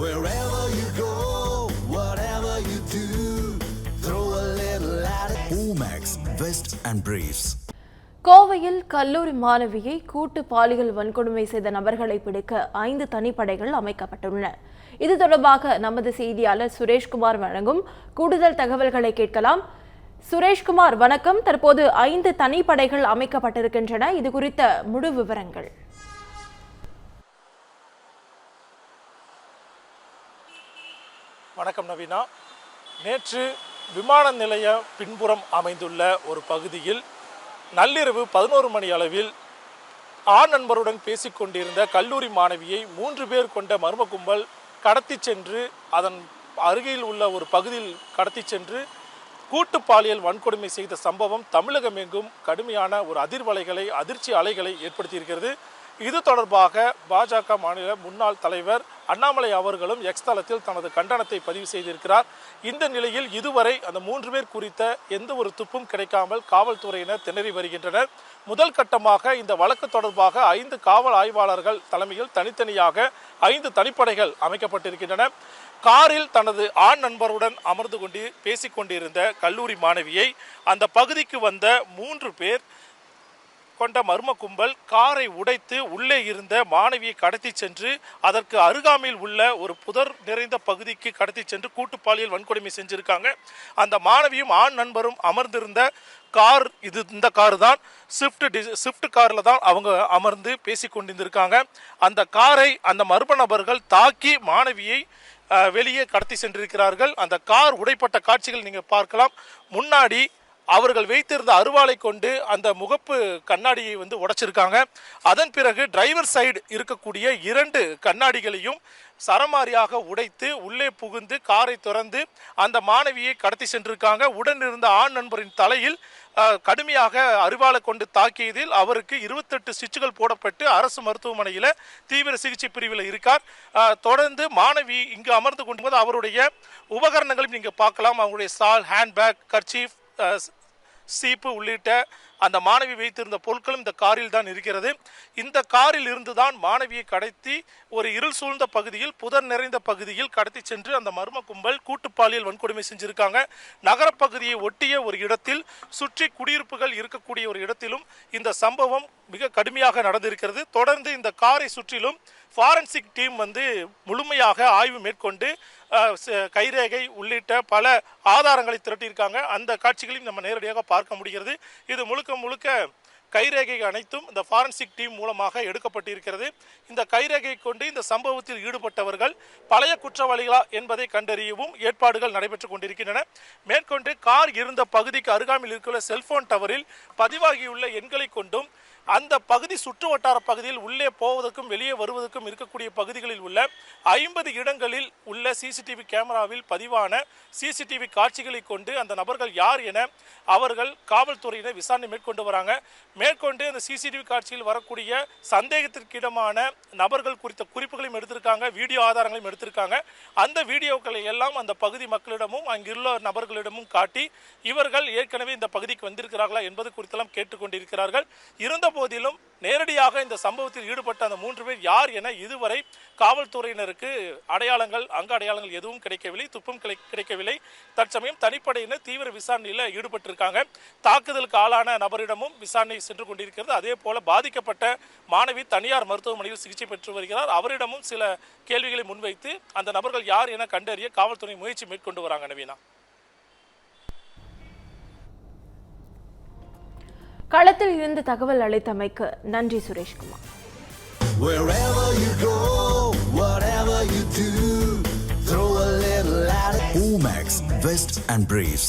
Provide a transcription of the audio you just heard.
Wherever you go, whatever you do, throw a little at it. Omax, Vest and Briefs. கோவையில் கல்லூரி மாணவியை கூட்டு பாலியல் வன்கொடுமை செய்த நபர்களை பிடிக்க ஐந்து தனிப்படைகள் அமைக்கப்பட்டுள்ளன. இது தொடர்பாக நமது செய்தியாளர் சுரேஷ்குமார் வழங்கும் கூடுதல் தகவல்களை கேட்கலாம். சுரேஷ்குமார் வணக்கம். தற்போது ஐந்து தனிப்படைகள் அமைக்கப்பட்டிருக்கின்றன. இது குறித்த முழு விவரங்கள். வணக்கம் நவீனா. நேற்று விமான நிலைய பின்புறம் அமைந்துள்ள ஒரு பகுதியில் நள்ளிரவு பதினோரு மணி அளவில் ஆண் நண்பருடன் பேசிக்கொண்டிருந்த கல்லூரி மாணவியை மூன்று பேர் கொண்ட மர்ம கும்பல் கடத்தி சென்று அதன் அருகில் உள்ள ஒரு பகுதியில் கடத்தி சென்று கூட்டு பாலியல் வன்கொடுமை செய்த சம்பவம் தமிழகம் எங்கும் கடுமையான ஒரு அதிர்வலைகளை அதிர்ச்சி அலைகளை ஏற்படுத்தியிருக்கிறது. இது தொடர்பாக பாஜக மாநில முன்னாள் தலைவர் அண்ணாமலை அவர்களும் எக்ஸ் தளத்தில் தனது கண்டனத்தை பதிவு செய்திருக்கிறார். இந்த நிலையில் இதுவரை அந்த மூன்று பேர் குறித்த எந்த ஒரு துப்பும் கிடைக்காமல் காவல்துறையினர் திணறி வருகின்றனர். முதல் கட்டமாக இந்த வழக்கு தொடர்பாக ஐந்து காவல் ஆய்வாளர்கள் தலைமையில் தனித்தனியாக ஐந்து தனிப்படைகள் அமைக்கப்பட்டிருக்கின்றன. காரில் தனது ஆண் நண்பருடன் அமர்ந்து கொண்டு பேசிக்கொண்டிருந்த கல்லூரி மாணவியை அந்த பகுதிக்கு வந்த மூன்று பேர் கொண்ட மர்ம கும்பல் காரை உடைத்து உள்ளே இருந்த மாணவியை கடத்தி சென்று அதற்கு அருகாமையில் உள்ள ஒரு புதர் நிறைந்த பகுதிக்கு கடத்தி சென்று கூட்டு பாலியல் வன்கொடுமை செஞ்சிருக்காங்க. அந்த மாணவியும் ஆண் நண்பரும் அமர்ந்திருந்த கார் இது இந்த கார் தான் ஸ்விஃப்ட் டி ஸ்விஃப்ட் காரில் தான் அவங்க அமர்ந்து பேசி கொண்டிருந்திருக்காங்க. அந்த காரை அந்த மர்ம நபர்கள் தாக்கி மாணவியை வெளியே கடத்தி சென்றிருக்கிறார்கள். அந்த கார் உடைப்பட்ட காட்சிகள் நீங்கள் பார்க்கலாம். முன்னாடி அவர்கள் வைத்திருந்த அருவாளை கொண்டு அந்த முகப்பு கண்ணாடியை வந்து உடைச்சிருக்காங்க. அதன் பிறகு டிரைவர் சைடு இருக்கக்கூடிய இரண்டு கண்ணாடிகளையும் சரமாரியாக உடைத்து உள்ளே புகுந்து காரை திறந்து அந்த மாணவியை கடத்தி சென்றிருக்காங்க. உடன் இருந்த ஆண் நண்பரின் தலையில் கடுமையாக அருவாளை கொண்டு தாக்கியதில் அவருக்கு இருபத்தெட்டு ஸ்டிச்சுகள் போடப்பட்டு அரசு மருத்துவமனையில் தீவிர சிகிச்சை பிரிவில் இருக்கார். தொடர்ந்து மாணவி இங்கு அமர்ந்து கொண்டு அவருடைய உபகரணங்களையும் நீங்கள் பார்க்கலாம். அவங்களுடைய சால் ஹேண்ட்பேக் கர்ச்சீஃப் சீப்பு உள்ளிட்ட அந்த மாணவி வைத்திருந்த பொருட்களும் இந்த காரில் தான் இருக்கிறது. இந்த காரில் இருந்து தான் மாணவியை கடத்தி ஒரு இருள் சூழ்ந்த பகுதியில் புதர் நிறைந்த பகுதியில் கடத்தி சென்று அந்த மர்ம கும்பல் கூட்டுப்பாலியல் வன்கொடுமை செஞ்சிருக்காங்க. நகரப்பகுதியை ஒட்டிய ஒரு இடத்தில் சுற்றி குடியிருப்புகள் இருக்கக்கூடிய ஒரு இடத்திலும் இந்த சம்பவம் மிக கடுமையாக நடந்திருக்கிறது. தொடர்ந்து இந்த காரை சுற்றிலும் ஃபாரன்சிக் டீம் வந்து முழுமையாக ஆய்வு மேற்கொண்டு கைரேகை உள்ளிட்ட பல ஆதாரங்களை திரட்டியிருக்காங்க. அந்த காட்சிகளையும் நம்ம நேரடியாக பார்க்க முடிகிறது. இது முழுக்க முழுக்க கைரேகை அனைத்தும் இந்த ஃபாரன்சிக் டீம் மூலமாக எடுக்கப்பட்டிருக்கிறது. இந்த கைரேகை கொண்டு இந்த சம்பவத்தில் ஈடுபட்டவர்கள் பழைய குற்றவாளிகளா என்பதை கண்டறியவும் ஏற்பாடுகள் நடைபெற்றுக் கொண்டிருக்கின்றன. மேற்கொண்டு கார் இருந்த பகுதிக்கு அருகாமையில் இருக்கிற செல்போன் டவரில் பதிவாகியுள்ள எண்களை கொண்டும் அந்த பகுதி சுற்று வட்டார பகுதியில் உள்ளே போவதற்கும் வெளியே வருவதற்கும் இருக்கக்கூடிய பகுதிகளில் உள்ள ஐம்பது இடங்களில் உள்ள சிசிடிவி கேமராவில் பதிவான சிசிடிவி காட்சிகளை கொண்டு அந்த நபர்கள் யார் என அவர்கள் காவல்துறையினர் விசாரணை மேற்கொண்டு வராங்க. மேற்கொண்டு அந்த சிசிடிவி காட்சியில் வரக்கூடிய சந்தேகத்திற்கிடமான நபர்கள் குறித்த குறிப்புகளையும் எடுத்திருக்காங்க வீடியோ ஆதாரங்களையும் எடுத்திருக்காங்க. அந்த வீடியோக்களை எல்லாம் அந்த பகுதி மக்களிடமும் அங்குள்ள நபர்களிடமும் காட்டி இவர்கள் ஏற்கனவே இந்த பகுதிக்கு வந்திருக்கிறார்களா என்பது குறித்தெல்லாம் கேட்டுக்கொண்டிருக்கிறார்கள். இருந்த போதிலும் நேரடியாக இந்த சம்பவத்தில் ஈடுபட்ட அந்த மூன்று பேர் யார் என இதுவரை காவல்துறையினருக்கு அடையாளங்கள் அங்க அடையாளங்கள் எதுவும் கிடைக்கவில்லை துப்பும் கிடைக்கவில்லை. தற்சமயம் தனிப்படையினர் தீவிர விசாரணையில் ஈடுபட்டிருக்காங்க. தாக்குதலுக்கு ஆளான நபரிடமும் விசாரணை சென்று கொண்டிருக்கிறது. அதே போல பாதிக்கப்பட்ட மாணவி தனியார் மருத்துவமனையில் சிகிச்சை பெற்று வருகிறார். அவரிடமும் சில கேள்விகளை முன்வைத்து அந்த நபர்கள் யார் என கண்டறிய காவல்துறை முயற்சி மேற்கொண்டு வராங்க நவீனா. களத்தில் இருந்து தகவல் அளித்தமைக்கு நன்றி Sureshkumar Wherever you go, whatever you do, throw a little at it. Omax, Vest and Briefs.